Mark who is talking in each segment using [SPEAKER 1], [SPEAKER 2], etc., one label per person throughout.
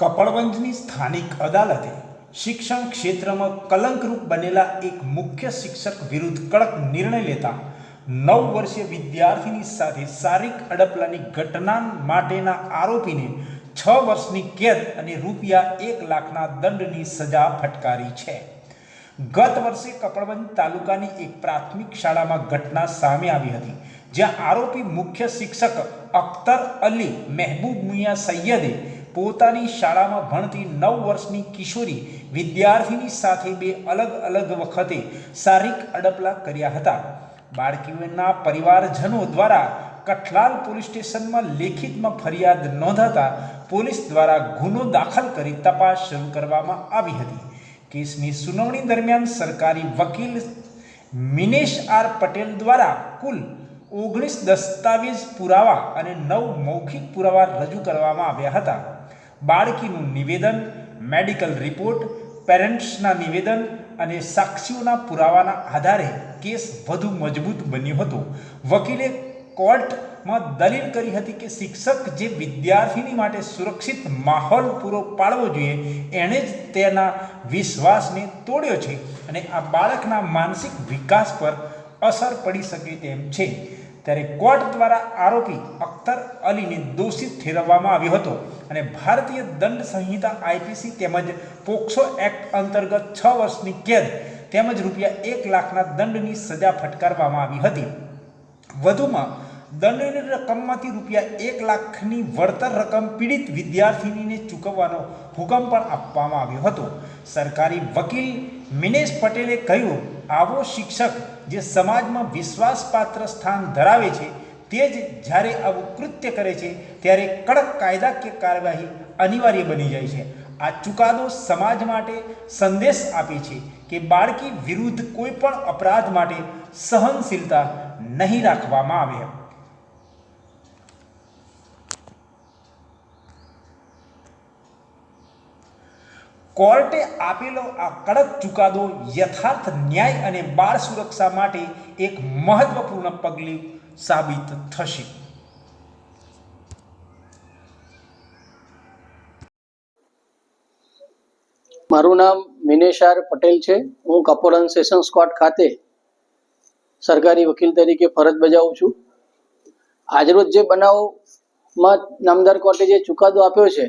[SPEAKER 1] કપડવંજની સ્થાનિક અદાલતે શિક્ષણ ક્ષેત્રમાં કલંકરૂપ બનેલા એક મુખ્ય શિક્ષક વિરુદ્ધ કડક નિર્ણય લેતા નવ વર્ષીય વિદ્યાર્થીની સાથે શારીરિક અડપલાની ઘટના માટેના આરોપીને છ વર્ષની કેદ અને રૂપિયા એક લાખના દંડની સજા ફટકારી છે. ગત વર્ષે કપડવંજ તાલુકાની એક પ્રાથમિક શાળામાં ઘટના સામે આવી હતી, જ્યાં આરોપી મુખ્ય શિક્ષક અખ્તર અલી મહેબૂબ મિયા સૈયદે પોતાની શાળામાં ભણતી નવ વર્ષની કિશોરી વિદ્યાર્થીની સાથે બે અલગ અલગ વખતે શારીરિક અડપલા કર્યા હતા. બાળકીઓના પરિવારજનો દ્વારા કઠલાલ પોલીસ સ્ટેશનમાં લેખિતમાં ફરિયાદ નોંધાતા પોલીસ દ્વારા ગુનો દાખલ કરી તપાસ શરૂ કરવામાં આવી હતી. કેસની સુનાવણી દરમિયાન સરકારી વકીલ મિનેશ આર પટેલ દ્વારા કુલ ઓગણીસ દસ્તાવેજ પુરાવા અને નવ મૌખિક પુરાવા રજૂ કરવામાં આવ્યા હતા. બાળકીનું નિવેદન, મેડિકલ રિપોર્ટ, પેરેન્ટ્સના નિવેદન અને સાક્ષીઓના પુરાવાના આધારે કેસ વધુ મજબૂત બન્યો હતો. વકીલે કોર્ટમાં દલીલ કરી હતી કે શિક્ષક જે વિદ્યાર્થીની માટે સુરક્ષિત માહોલ પૂરો પાડવો જોઈએ, એણે જ તેના વિશ્વાસને તોડ્યો છે અને આ બાળકના માનસિક વિકાસ પર અસર પડી શકે તેમ છે. ત્યારે કોર્ટ દ્વારા આરોપી અખ્તર અલીને દોષિત ઠેરવવામાં આવ્યો હતો અને ભારતીય દંડ સંહિતા આઈપીસી તેમજ પોક્સો એક્ટ અંતર્ગત છ વર્ષની કેદ તેમજ રૂપિયા એક લાખના દંડની સજા ફટકારવામાં આવી હતી. વધુમાં, દંડની રકમમાંથી રૂપિયા એક લાખની વળતર રકમ પીડિત વિદ્યાર્થીનીને ચૂકવવાનો હુકમ પણ આપવામાં આવ્યો હતો. સરકારી વકીલ મિનેશ પટેલે કહ્યું, આવો શિક્ષક જે સમાજમાં વિશ્વાસપાત્ર સ્થાન ધરાવે છે, તે જ જ્યારે આવું કૃત્ય કરે છે, ત્યારે કડક કાયદાકીય કાર્યવાહી અનિવાર્ય બની જાય છે. આ ચુકાદો સમાજ માટે સંદેશ આપે છે કે બાળકી વિરુદ્ધ કોઈ પણ અપરાધ માટે સહનશીલતા નહીં રાખવામાં આવે. કોર્ટે આપેલો આ કડક ચુકાદો યથાર્થ ન્યાય અને બાળ સુરક્ષા માટે એક મહત્વપૂર્ણ પગલું સાબિત થશે.
[SPEAKER 2] મારું નામ મિનેશાર પટેલ છે. હું કપોરન સેશન્સ કોર્ટ ખાતે સરકારી વકીલ તરીકે ફરજ બજાવું છું. આજરોજ જે બનાવમાં નામદાર કોર્ટે જે ચુકાદો આપ્યો છે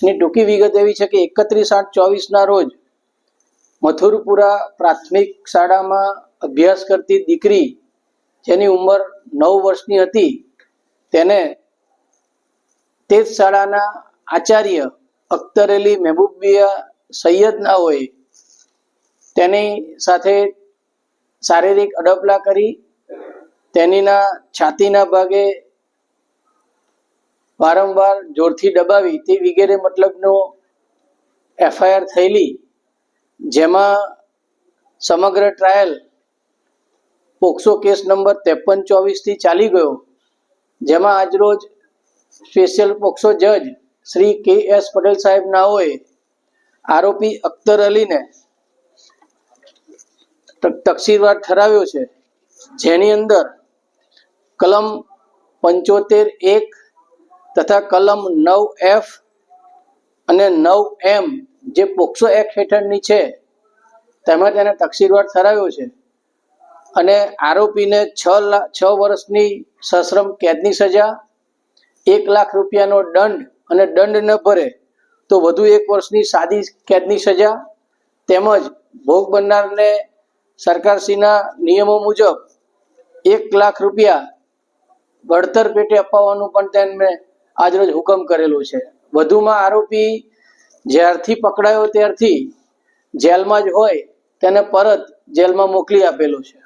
[SPEAKER 2] એની ટૂંકી વિગત એવી છે કે એકત્રીસ આઠ ચોવીસના રોજ મથુરપુરા પ્રાથમિક શાળામાં અભ્યાસ કરતી દીકરી જેની ઉંમર નવ વર્ષની હતી, તેને તે જ શાળાના આચાર્ય અખ્તરેલી મહેબુબિયા મહેબૂબિયા સૈયદ હોય તેની સાથે શારીરિક અડપલા કરી, તેનીના છાતીના ભાગે વારંવાર જોરથી દબાવી તે વગેરે મતલબનો એફઆઈઆર થયેલી, જેમાં સમગ્ર ટ્રાયલ પોક્સો કેસ નંબર ત્રેપન ચોવીસથી ચાલી ગયો, જેમાં આજરોજ સ્પેશિયલ પોક્સો જજ શ્રી કે એસ પટેલ સાહેબ નાઓએ આરોપી અખ્તર અલીને તકસીરવાર ઠરાવ્યો છે, જેની અંદર કલમ પંચોતેર એક તથા કલમ નવ એફ અને નવ એમ જે પોક્સો એક્ટ હેઠળની છે, તેમાં તેને તકસીરવાર ઠરાવ્યો છે. અને આરોપીને છ લાખ છ વર્ષની સશ્રમ કેદની સજા, એક લાખ રૂપિયાનો દંડ અને દંડ ન ભરે તો વધુ એક વર્ષની સાદી કેદની સજા, તેમજ ભોગ બનનારને સરકારશ્રીના નિયમો મુજબ એક લાખ રૂપિયા વળતર પેટે અપાવવાનું પણ તેમને આજરોજ હુકમ કરેલો છે. વધુમાં આરોપી જ્યારથી પકડાયો ત્યારથી જેલમાં જ હોય તેને પરત જેલમાં મોકલી આપેલો છે.